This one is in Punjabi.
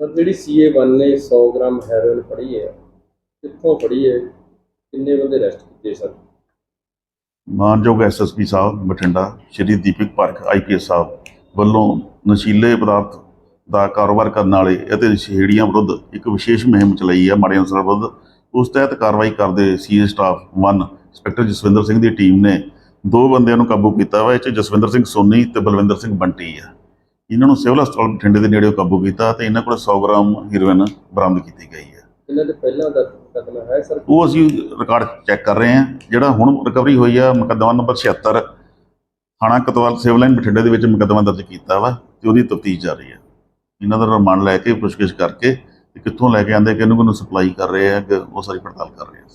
ਸਰ ਜਿਹੜੀ CA1 ਨੇ 100 ਗ੍ਰਾਮ ਹੈਰੋਇਨ ਫੜੀ ਹੈ, ਕਿੱਥੋਂ ਫੜੀ ਹੈ, ਕਿੰਨੇ ਬੰਦੇ ਅਰੈਸਟ ਕੀਤੇ ਸਰ ਮਾਨਯੋਗ ਐਸਐਸਪੀ ਸਾਹਿਬ ਬਠਿੰਡਾ, ਸ਼੍ਰੀ ਦੀਪਕ ਪਾਰਕ ਆਈਪੀਐਸ ਸਾਹਿਬ ਵੱਲੋਂ ਨਸ਼ੀਲੇ ਪਦਾਰਥ ਦਾ ਕਾਰੋਬਾਰ ਕਰਨ ਵਾਲੇ ਅਤੇ ਸ਼ਹੀੜੀਆਂ ਵਿਰੁੱਧ ਇੱਕ ਵਿਸ਼ੇਸ਼ ਮੁਹਿੰਮ ਚਲਾਈ ਹੈ ਮਾੜੇ ਅਨਸਰਾਂ ਵਿਰੁੱਧ। ਉਸ ਤਹਿਤ ਕਾਰਵਾਈ ਕਰਦੇ CA staff 1 inspector Jaswinder Singh ਦੀ ਟੀਮ ਨੇ ਦੋ ਬੰਦਿਆਂ ਨੂੰ ਕਾਬੂ ਕੀਤਾ ਵਾ, ਇਹ 'ਚ ਜਸਵਿੰਦਰ ਸਿੰਘ ਸੋਨੀ ਤੇ ਬਲਵਿੰਦਰ ਸਿੰਘ ਬੰਟੀ ਆ। ਇਹਨਾਂ ਨੂੰ ਸਿਵਲ ਹਸਪਤਾਲ ਬਠਿੰਡੇ ਦੇ ਨੇੜੇ ਕਾਬੂ ਕੀਤਾ ਤੇ ਇਹਨਾਂ ਕੋਲ 100 ਗ੍ਰਾਮ ਹੀਰੋਇਨ ਬਰਾਮਦ ਕੀਤੀ ਗਈ ਹੈ। ਇਹਨਾਂ ਦੇ ਪਹਿਲਾਂ ਦਾ ਮੁਕੱਦਮਾ ਹੈ ਸਰ? ਉਹ ਅਸੀਂ ਰਿਕਾਰਡ ਚੈੱਕ ਕਰ ਰਹੇ ਹਾਂ। ਜਿਹੜਾ ਹੁਣ ਰਿਕਵਰੀ ਹੋਈ ਆ, ਮੁਕੱਦਮਾ ਨੰਬਰ 76 ਥਾਣਾ ਕਤਵਾਲ ਸਿਵਲ ਲਾਈਨ ਬਠਿੰਡੇ ਦੇ ਵਿੱਚ ਮੁਕੱਦਮਾ ਦਰਜ ਕੀਤਾ ਵਾ ਤੇ ਉਹਦੀ ਤਫਤੀਸ਼ ਜਾਰੀ ਹੈ ਇਹਨਾਂ ਦਾ ਰਿਮਾਂਡ ਲੈ ਕੇ ਪੁੱਛਗਿੱਛ ਕਰਕੇ ਕਿੱਥੋਂ ਲੈ ਕੇ ਆਂਦੇ, ਕਿਹਨੂੰ ਕਿਹਨੂੰ ਸਪਲਾਈ ਕਰ ਰਹੇ ਆ ਉਹ ਸਾਰੀ ਪੜਤਾਲ ਕਰ ਰਹੇ ਹਾਂ